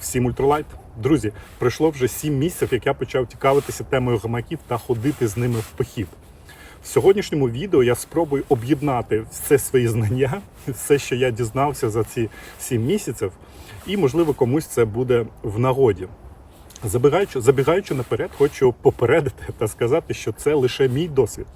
всім ультралайт. Друзі, пройшло вже 7 місяців, як я почав цікавитися темою гамаків та ходити з ними в похід. В сьогоднішньому відео я спробую об'єднати все свої знання, все, що я дізнався за ці 7 місяців, і, можливо, комусь це буде в нагоді. Забігаючи, забігаючи наперед, хочу попередити та сказати, що це лише мій досвід.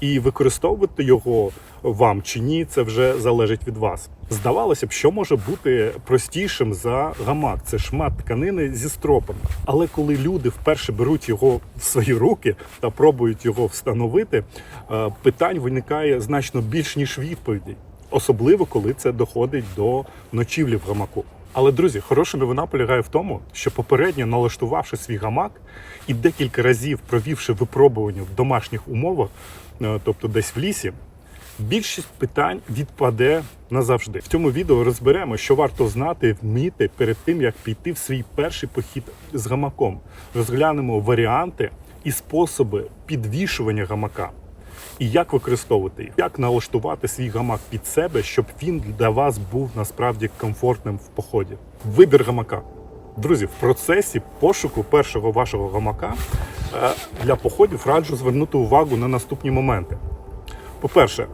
І використовувати його вам чи ні, це вже залежить від вас. Здавалося б, що може бути простішим за гамак. Це шмат тканини зі стропами. Але коли люди вперше беруть його в свої руки та пробують його встановити, е, питань виникає значно більш ніж відповідей, особливо коли це доходить до ночівлі в гамаку. Але друзі, хороша новина полягає в тому, що попередньо налаштувавши свій гамак і декілька разів провівши випробування в домашніх умовах, е, тобто десь в лісі, більшість питань відпаде назавжди. В цьому відео розберемо, що варто знати, вміти перед тим, як піти в свій перший похід з гамаком. Розглянемо варіанти і способи підвішування гамака. І як використовувати їх, як налаштувати свій гамак під себе, щоб він для вас був насправді комфортним в поході. Вибір гамака. Друзі, в процесі пошуку першого вашого гамака е, для походів раджу звернути увагу на наступні моменти. По-перше,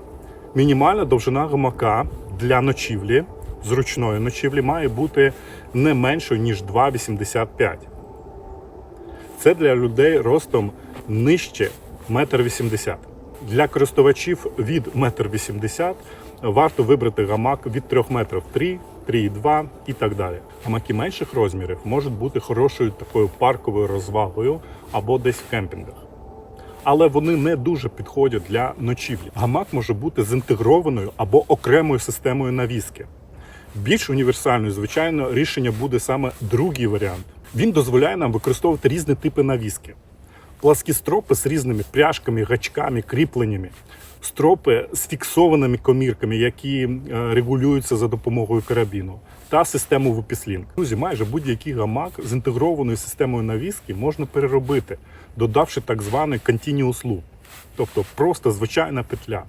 мінімальна довжина гамака для ночівлі, зручної ночівлі, має бути не меншою, ніж 2,85. Це для людей ростом нижче 1,80 м. Для користувачів від 1,80 м варто вибрати гамак від 3 метрів 3, 3,2 і так далі. Гамаки менших розмірів можуть бути хорошою такою парковою розвагою або десь в кемпінгах. Але вони не дуже підходять для ночівлі. Гамак може бути з інтегрованою або окремою системою навіски. Більш універсальною, звичайно, рішення буде саме другий варіант. Він дозволяє нам використовувати різні типи навіски. Пласкі стропи з різними пряжками, гачками, кріпленнями, стропи з фіксованими комірками, які е, регулюються за допомогою карабіну, та систему випіслінг. Друзі, майже будь-який гамак з інтегрованою системою навіски можна переробити, додавши так званий continuous loop, тобто просто звичайна петля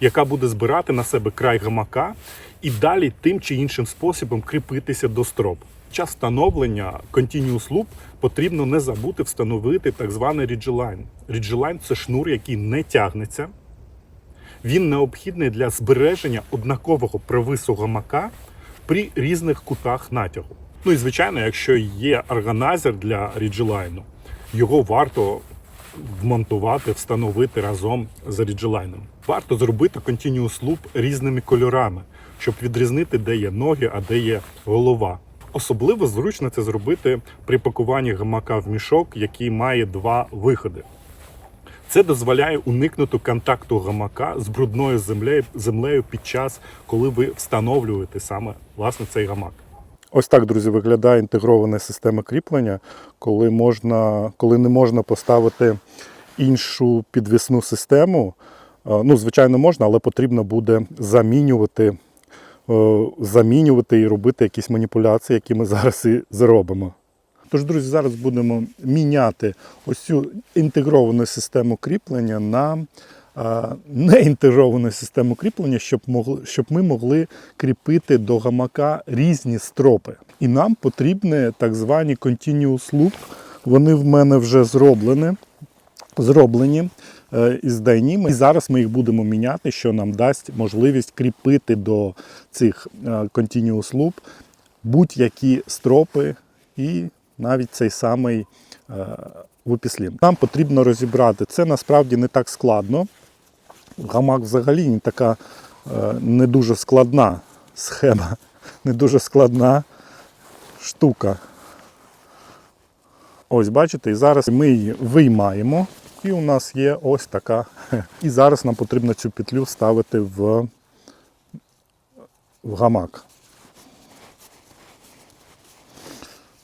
яка буде збирати на себе край гамака і далі тим чи іншим способом кріпитися до строп. Час встановлення Continuous Loop потрібно не забути встановити так званий Ridgeline. Ridgeline – це шнур, який не тягнеться. Він необхідний для збереження однакового провису гамака при різних кутах натягу. Ну і звичайно, якщо є органайзер для Ridgeline, його варто вмонтувати, встановити разом з ріджелайном. Варто зробити Continuous Loop різними кольорами, щоб відрізнити, де є ноги, а де є голова. Особливо зручно це зробити при пакуванні гамака в мішок, який має два виходи. Це дозволяє уникнути контакту гамака з брудною землею, землею під час, коли ви встановлюєте саме власне цей гамак. Ось так, друзі, виглядає інтегрована система кріплення, коли, можна, коли не можна поставити іншу підвісну систему. Е, Ну, звичайно, можна, але потрібно буде замінювати, замінювати і робити якісь маніпуляції, які ми зараз і зробимо. Тож, друзі, зараз будемо міняти ось цю інтегровану систему кріплення на е, неінтегровану систему кріплення, щоб, могли, щоб ми могли кріпити до гамака різні стропи. І нам потрібні так звані continuous loop. Вони в мене вже зроблені, зроблені е, із дайніми. І зараз ми їх будемо міняти, що нам дасть можливість кріпити до цих е, continuous loop будь-які стропи і навіть цей самий е, випіслін. Нам потрібно розібрати. Це насправді не так складно. Гамак взагалі не така е, не дуже складна схема, не дуже складна штука. Ось бачите, і зараз ми її виймаємо, і у нас є ось така. І зараз нам потрібно цю петлю ставити в, в гамак.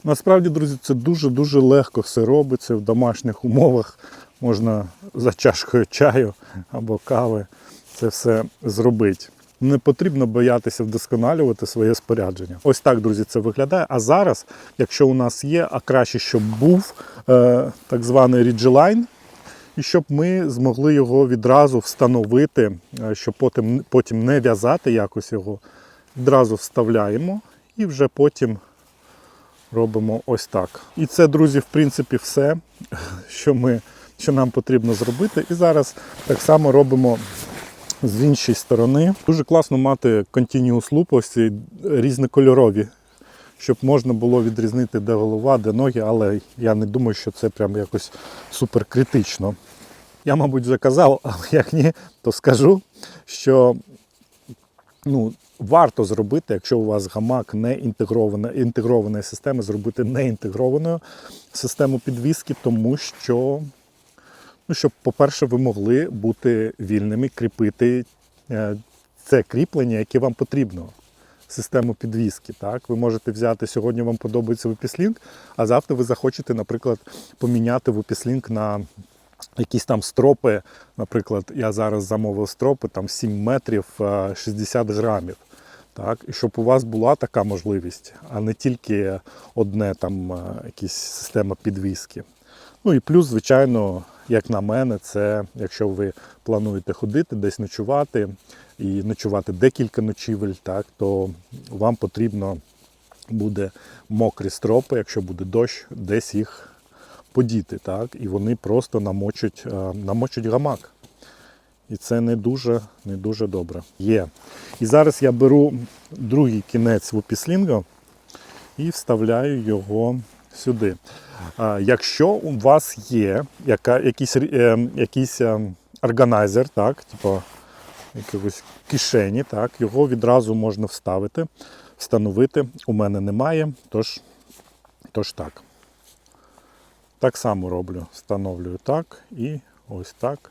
Насправді, друзі, це дуже-дуже легко все робиться в домашніх умовах. Можна за чашкою чаю або кави це все зробити. Не потрібно боятися вдосконалювати своє спорядження. Ось так, друзі, це виглядає. А зараз, якщо у нас є, а краще, щоб був е, так званий Ridgeline, і щоб ми змогли його відразу встановити, е, щоб потім, потім не в'язати якось його, відразу вставляємо і вже потім робимо ось так. І це, друзі, в принципі, все, що, ми, що нам потрібно зробити. І зараз так само робимо з іншої сторони. Дуже класно мати continuous loop, ось ці різнокольорові, щоб можна було відрізнити, де голова, де ноги, але я не думаю, що це прям якось супер критично. Я, мабуть, вже казав, але як ні, то скажу, що ну, варто зробити, якщо у вас гамак не інтегрована, інтегрована система, зробити не інтегровану систему підвіски, тому що, ну, щоб, по-перше, ви могли бути вільними, кріпити е, це кріплення, яке вам потрібно. Систему підвіски. Так? Ви можете взяти, сьогодні вам подобається випіслінг, а завтра ви захочете, наприклад, поміняти випіслінг на якісь там стропи. Наприклад, я зараз замовив стропи там 7 метрів е, 60 грамів. Так, і щоб у вас була така можливість, а не тільки одне там е, якісь система підвіски. Ну і плюс, звичайно, як на мене, це якщо ви плануєте ходити, десь ночувати і ночувати декілька ночівель, так, то вам потрібно буде мокрі стропи, якщо буде дощ, десь їх подіти. Так, і вони просто намочать, е, намочать гамак. І це не дуже, не дуже добре. Є. І зараз я беру другий кінець вупіслінга і вставляю його сюди. Якщо у вас є яка, якийсь, е, якийсь е, органайзер, так, типу якогось кишені, так, його відразу можна вставити, встановити. У мене немає, тож, тож так. Так само роблю. Встановлюю так і ось так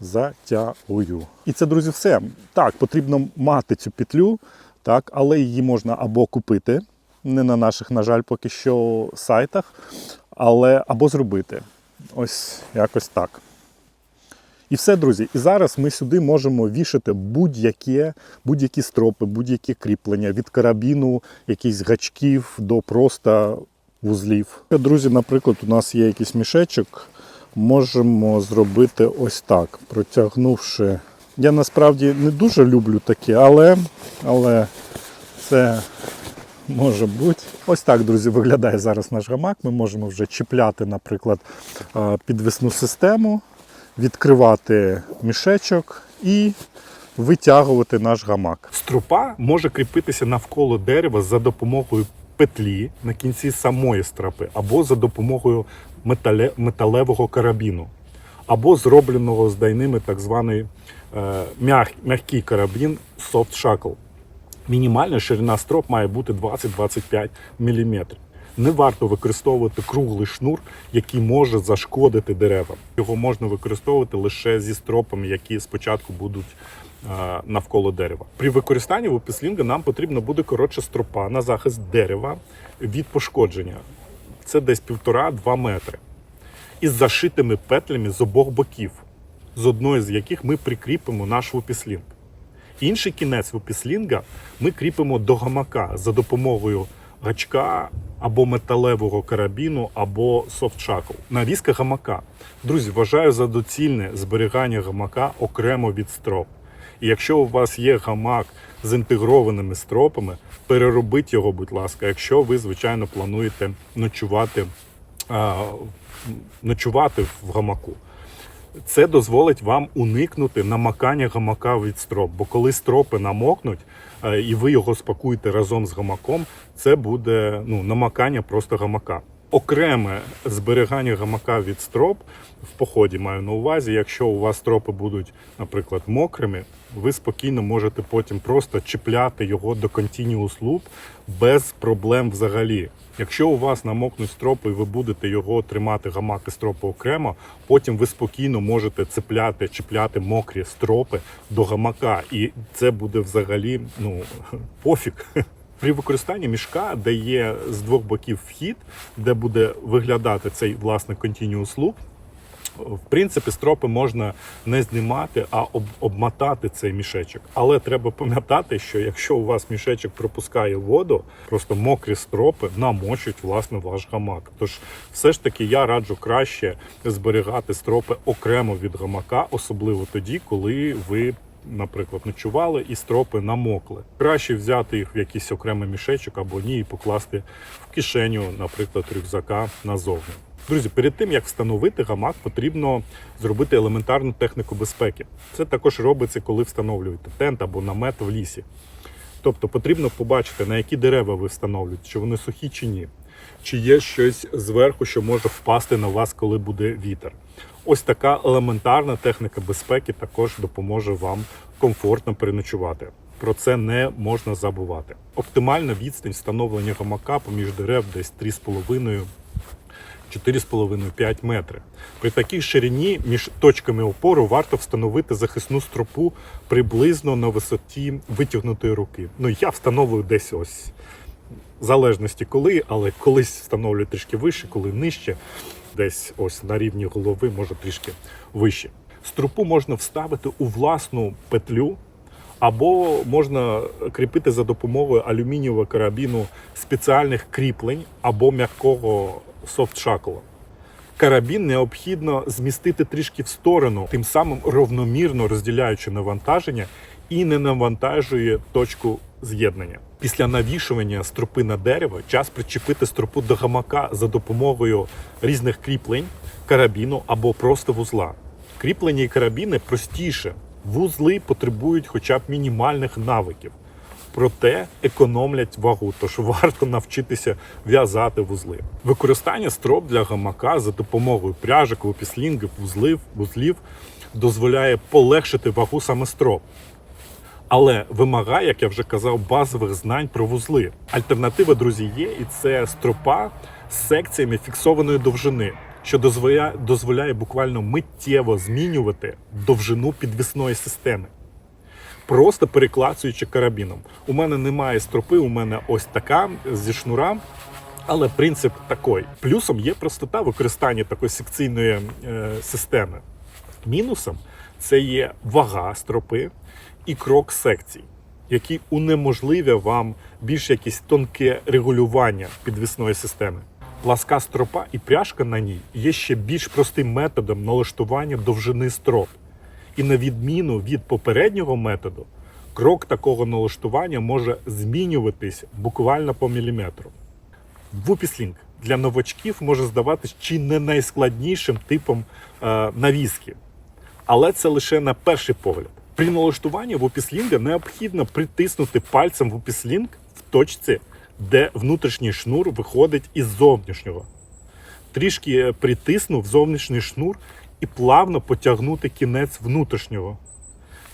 затягую. І це, друзі, все. Так, потрібно мати цю петлю, так, але її можна або купити, не на наших, на жаль, поки що сайтах, але або зробити. Ось якось так. І все, друзі. І зараз ми сюди можемо вішати будь-які будь-які стропи, будь-які кріплення від карабіну, якихось гачків до просто вузлів. Друзі, наприклад, у нас є якийсь мішечок. Можемо зробити ось так, протягнувши. Я насправді не дуже люблю таке, але, але це може бути. Ось так, друзі, виглядає зараз наш гамак. Ми можемо вже чіпляти, наприклад, підвісну систему, відкривати мішечок і витягувати наш гамак. Струпа може кріпитися навколо дерева за допомогою петлі на кінці самої стропи, або за допомогою метале- металевого карабіну, або зробленого з дайними так званий е, м'який карабін soft shackle. Мінімальна ширина строп має бути 20-25 мм. Не варто використовувати круглий шнур, який може зашкодити деревам. Його можна використовувати лише зі стропами, які спочатку будуть е, навколо дерева. При використанні вопіслінга нам потрібно буде коротша стропа на захист дерева від пошкодження. Це десь 1,5-2 метри. Із зашитими петлями з обох боків, з одної з яких ми прикріпимо наш вопіслінг. Інший кінець вопіслінга ми кріпимо до гамака за допомогою гачка або металевого карабіну, або софтшакл. Навіска гамака. Друзі, вважаю за доцільне зберігання гамака окремо від строп. І якщо у вас є гамак з інтегрованими стропами, переробіть його, будь ласка, якщо ви, звичайно, плануєте ночувати, а, ночувати в гамаку. Це дозволить вам уникнути намакання гамака від строп. Бо коли стропи намокнуть е, і ви його спакуєте разом з гамаком, це буде ну, намакання просто гамака. Окреме зберігання гамака від строп в поході маю на увазі. Якщо у вас стропи будуть, наприклад, мокрими, ви спокійно можете потім просто чіпляти його до Continuous Loop без проблем взагалі. Якщо у вас намокнуть стропи, і ви будете його тримати гамак і стропи окремо, потім ви спокійно можете цепляти, чіпляти мокрі стропи до гамака, і це буде взагалі ну пофіг. При використанні мішка, де є з двох боків вхід, де буде виглядати цей власне continuous loop, в принципі, стропи можна не знімати, а об, обмотати цей мішечок. Але треба пам'ятати, що якщо у вас мішечок пропускає воду, просто мокрі стропи намочуть власне ваш гамак. Тож, все ж таки, я раджу краще зберігати стропи окремо від гамака, особливо тоді, коли ви наприклад, ночували і стропи намокли. Краще взяти їх в якийсь окремий мішечок або ні, і покласти в кишеню, наприклад, рюкзака назовні. Друзі, перед тим як встановити гамак, потрібно зробити елементарну техніку безпеки. Це також робиться, коли встановлюєте тент або намет в лісі. Тобто потрібно побачити, на які дерева ви встановлюєте, чи вони сухі чи ні. Чи є щось зверху, що може впасти на вас, коли буде вітер. Ось така елементарна техніка безпеки також допоможе вам комфортно переночувати. Про це не можна забувати. Оптимальна відстань встановлення гамака поміж дерев десь 3,5 4,5-5 метри. При такій ширині між точками опору варто встановити захисну стропу приблизно на висоті витягнутої руки. Ну я встановлюю десь ось залежності коли, але колись встановлюю трішки вище, коли нижче, десь ось на рівні голови, може трішки вище. Струпу можна вставити у власну петлю. Або можна кріпити за допомогою алюмінієвого карабіну спеціальних кріплень або м'якого софтшакла. Карабін необхідно змістити трішки в сторону, тим самим ровномірно розділяючи навантаження і не навантажує точку з'єднання. Після навішування струпи на дерево час причепити струпу до гамака за допомогою різних кріплень, карабіну або просто вузла. Кріплення і карабіни простіше. Вузли потребують хоча б мінімальних навиків, проте економлять вагу, тож варто навчитися в'язати вузли. Використання строп для гамака за допомогою пряжок, випіслінгів, вузлів, вузлів дозволяє полегшити вагу саме строп. Але вимагає, як я вже казав, базових знань про вузли. Альтернатива, друзі, є, і це стропа з секціями фіксованої довжини, що дозволяє, дозволяє буквально миттєво змінювати довжину підвісної системи. Просто переклацуючи карабіном. У мене немає стропи, у мене ось така зі шнура. Але принцип такий. Плюсом є простота використання такої секційної е, системи. Мінусом це є вага стропи і крок секцій, які унеможливлює вам більш якесь тонке регулювання підвісної системи. Пласка стропа і пряжка на ній є ще більш простим методом налаштування довжини строп. І на відміну від попереднього методу, крок такого налаштування може змінюватись буквально по міліметру. Вупіслінг для новачків може здаватись чи не найскладнішим типом е, навіски, але це лише на перший погляд. При налаштуванні вупіслінга необхідно притиснути пальцем вупіслінг в точці, де внутрішній шнур виходить із зовнішнього. Трішки притиснув зовнішній шнур і плавно потягнути кінець внутрішнього.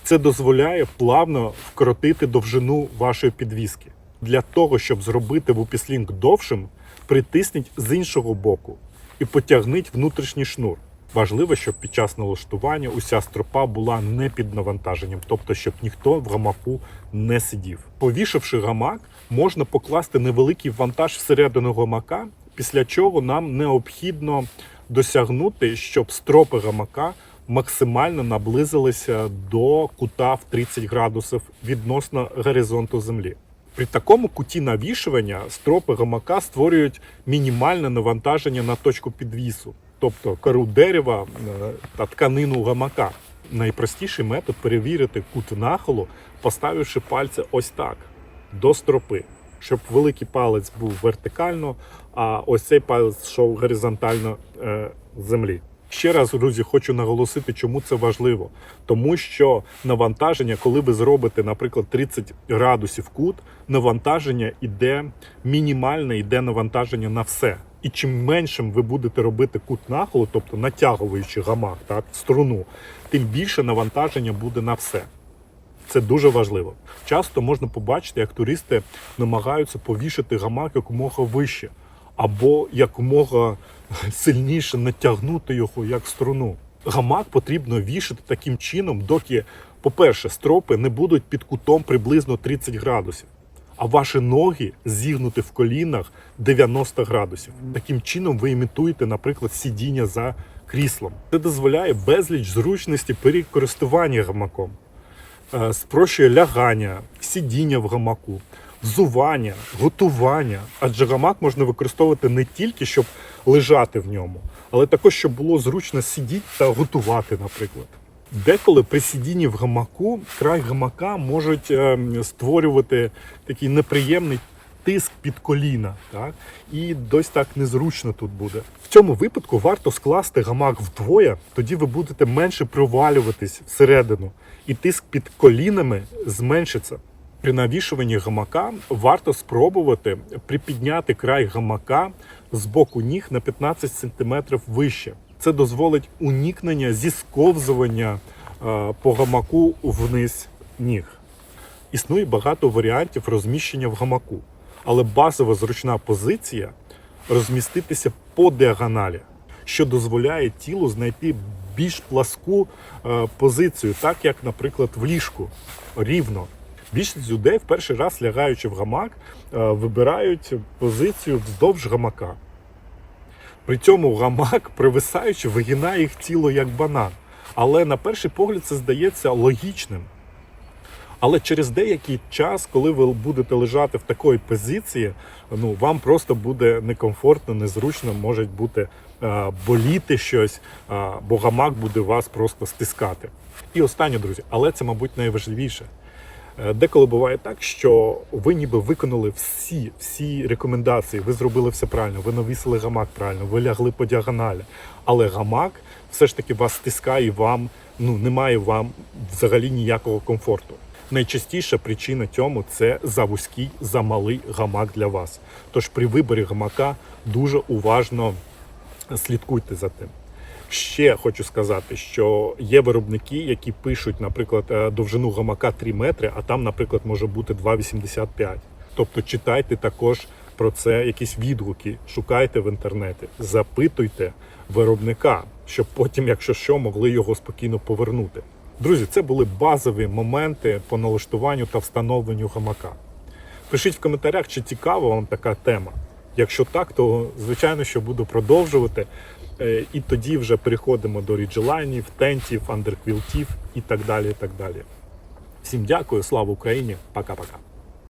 Це дозволяє плавно вкоротити довжину вашої підвіски. Для того, щоб зробити вупіслінг довшим, притисніть з іншого боку і потягніть внутрішній шнур. Важливо, щоб під час налаштування уся стропа була не під навантаженням, тобто щоб ніхто в гамаку не сидів. Повішавши гамак, можна покласти невеликий вантаж всередину гамака, після чого нам необхідно досягнути, щоб стропи гамака максимально наблизилися до кута в 30 градусів відносно горизонту землі. При такому куті навішування стропи гамака створюють мінімальне навантаження на точку підвісу, тобто кору дерева е, та тканину гамака. Найпростіший метод перевірити кут нахилу, поставивши пальці ось так до стропи, щоб великий палець був вертикально, а ось цей палець йшов горизонтально е, землі. Ще раз, друзі, хочу наголосити, чому це важливо. Тому що навантаження, коли ви зробите, наприклад, 30 градусів кут, навантаження йде мінімальне, йде навантаження на все. І чим меншим ви будете робити кут нахилу, тобто натягуючи гамак, так, струну, тим більше навантаження буде на все. Це дуже важливо. Часто можна побачити, як туристи намагаються повішати гамак якомога вище, або якомога сильніше натягнути його як струну. Гамак потрібно вішати таким чином, доки, по-перше, стропи не будуть під кутом приблизно 30 градусів, а ваші ноги зігнуті в колінах 90 градусів. Таким чином ви імітуєте, наприклад, сидіння за кріслом. Це дозволяє безліч зручності при користуванні гамаком. Е, спрощує лягання, сидіння в гамаку, взування, готування. Адже гамак можна використовувати не тільки щоб лежати в ньому, але також щоб було зручно сидіти та готувати, наприклад. Деколи при сидінні в гамаку край гамака можуть е, створювати такий неприємний тиск під коліна. Так? І дось так незручно тут буде. В цьому випадку варто скласти гамак вдвоє, тоді ви будете менше провалюватись всередину, і тиск під колінами зменшиться. При навішуванні гамака варто спробувати припідняти край гамака з боку ніг на 15 см вище. Це дозволить уникнення зісковзування е, по гамаку вниз ніг. Існує багато варіантів розміщення в гамаку, але базова зручна позиція розміститися по діагоналі, що дозволяє тілу знайти більш пласку е, позицію, так як, наприклад, в ліжку рівно. Більшість людей в перший раз лягаючи в гамак, е, вибирають позицію вздовж гамака. При цьому гамак, привисаючи, вигинає їх тіло як банан. Але на перший погляд це здається логічним. Але через деякий час, коли ви будете лежати в такій позиції, ну вам просто буде некомфортно, незручно, може бути е, боліти щось, е, бо гамак буде вас просто стискати. І останнє, друзі, але це, мабуть, найважливіше. Е, Деколи буває так, що ви ніби виконали всі, всі рекомендації, ви зробили все правильно, ви навісили гамак правильно, ви лягли по діагоналі. Але гамак все ж таки вас стискає і вам ну, немає вам взагалі ніякого комфорту. Найчастіша причина цьому це завузький, замалий гамак для вас. Тож при виборі гамака дуже уважно слідкуйте за тим. Ще хочу сказати, що є виробники, які пишуть, наприклад, е, довжину гамака 3 метри, а там, наприклад, може бути 2,85. Тобто читайте також про це якісь відгуки, шукайте в інтернеті, запитуйте виробника, щоб потім, якщо що, могли його спокійно повернути. Друзі, це були базові моменти по налаштуванню та встановленню гамака. Пишіть в коментарях, чи цікава вам така тема. Якщо так, то звичайно, що буду продовжувати. Е, І тоді вже переходимо до ріджелайнів, тентів, андерквілтів і так далі. і так далі. Всім дякую, слава Україні, пока-пока.